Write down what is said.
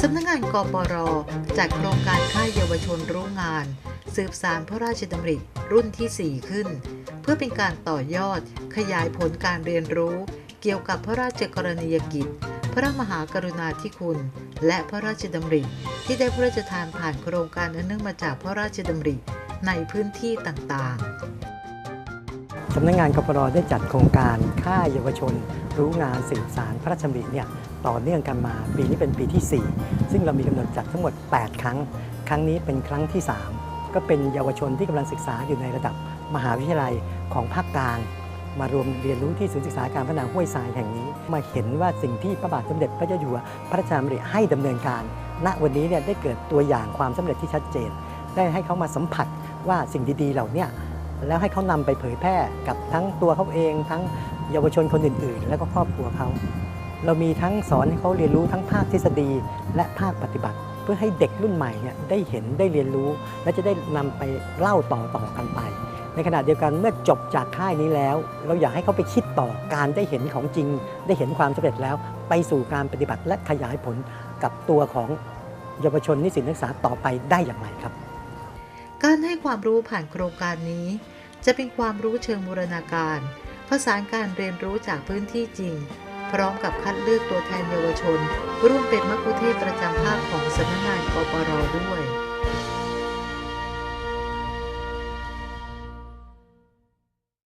สำนักปรจัดโครงการค่ายเยาวชนรู้งาน สืบสารพระราชดำริรุ่นที่ 4 ขึ้น เพื่อเป็นการต่อยอด ขยายผลการเรียนรู้ เกี่ยวกับพระราชกรณียกิจ พระมหากรุณาธิคุณ และพระราชดำริที่ได้พระราชทานผ่านโครงการอันเนื่องมาจากพระราชดำริในพื้นที่ต่างๆ สำนักงานกปรได้จัดโครงการค่ายเยาวชน รู้งานสืบสารพระราชดำริเนี่ยต่อเนื่องกันมาปีนี้เป็นปีที่ 4 ซึ่งเรามีกำหนดจัดทั้งหมด 8 ครั้ง ครั้งนี้เป็นครั้งที่ 3 ก็เป็นเยาวชนที่กำลังศึกษาอยู่ในระดับมหาวิทยาลัยของภาคกลาง มารวมเรียนรู้ที่ศูนย์ศึกษาการพัฒนาห้วยทรายแห่งนี้ มาเห็นว่าสิ่งที่พระบาทสมเด็จพระเจ้าอยู่หัวพระราชดำริให้ดำเนินการ ณวันนี้เนี่ยได้เกิดตัวอย่างความสำเร็จที่ชัดเจน ได้ให้เขามาสัมผัสว่าสิ่งดีๆ เหล่าเนี้ แล้วให้เขานำไปเผยแพร่กับทั้งตัวเขาเอง ทั้งเยาวชนคนอื่น ๆ แล้วก็ครอบครัวเขา เรามีทั้งสอนให้เขาเรียนรู้ทั้งภาคทฤษฎีและภาคปฏิบัติ เพื่อให้เด็กรุ่นใหม่เนี่ยได้เห็นได้เรียนรู้ และจะได้นำไปเล่าต่อๆกันไป ในขณะเดียวกันเมื่อจบจากค่ายนี้แล้ว เราอยากให้เขาไปคิดต่อการได้เห็นของจริง ได้เห็นความสำเร็จแล้ว ไปสู่การปฏิบัติและขยายผลกับตัวของเยาวชนนิสิตนักศึกษาต่อไปได้อย่างไรครับ การให้ความรู้ผ่านโครงการนี้ จะเป็นความรู้เชิงบูรณาการผสานการเรียนรู้จากพื้นที่จริง พร้อมกับคัดเลือกตัวแทนเยาวชน ร่วมเป็นมัคคุเทศประจำภาคของสำนักงานกปรด้วย